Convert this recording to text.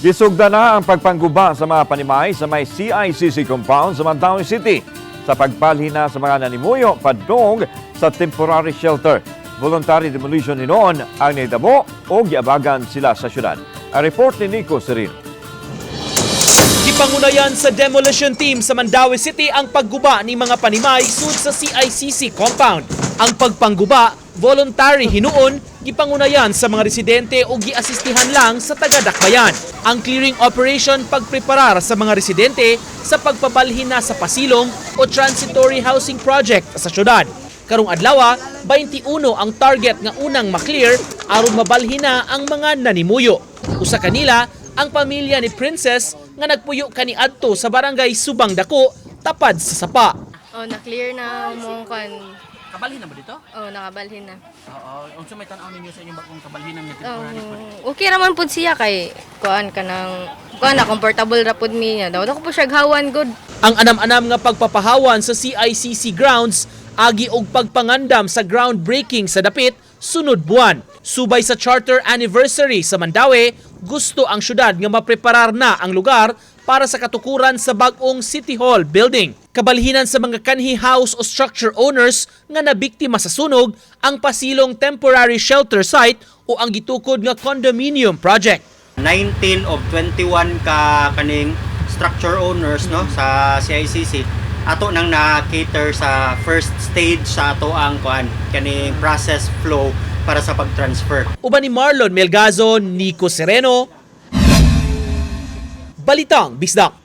Gisugda na ang pagpangguba sa mga panimay sa may CICC compound sa Mandaue City sa pagbalhin na sa mga nanimuyo padung sa temporary shelter. Voluntary demolition ni noon ang naitabo o giabagan sila sa syudad. Ang report ni Nico Serino. Gipangunayan sa demolition team sa Mandaue City ang pagguba ni mga panimay sud sa CICC compound. Ang pagpangguba, voluntary hinuon, gipangunayan sa mga residente o giasistihan lang sa taga-dakbayan. Ang clearing operation pagpreparar sa mga residente sa pagpabalhin na sa pasilong o transitory housing project sa syudad. Karong adlaw, 21 ang target nga unang maklear aron mabalhin na ang mga nanimuyo. Usa kanila ang pamilya ni Princess nga nagpuyo kani adto sa barangay Subang Dako tapad sa sapa. Oh, na-clear na mo kan. Kabalhin na ba dito? Oh, nakabalhin na. Oo. Unsa may tan-aw ninyo sa inyong bagong kabalhin ng Oh, temporary for okay raman pud siya kay kuan ka nang kuan na comfortable ra pud mi daw. Dako po siya gawan good. Ang anam-anam nga pagpapahawan sa CICC grounds agi og pagpangandam sa groundbreaking sa dapit sunod buwan. Subay sa charter anniversary sa Mandaue, gusto ang syudad nga mapreparar na ang lugar para sa katukuran sa bagong City Hall building. Kabalhinan sa mga kanhi house o structure owners nga nabiktima sa sunog ang pasilong temporary shelter site o ang gitukod nga condominium project. 19 of 21 ka kaning structure owners no sa CICC ato nang na-cater sa first stage sa ato ang kuan kaning process flow para sa pag-transfer. Uban ni Marlon Melgazo, Nico Sereno, Balitang Bisdak.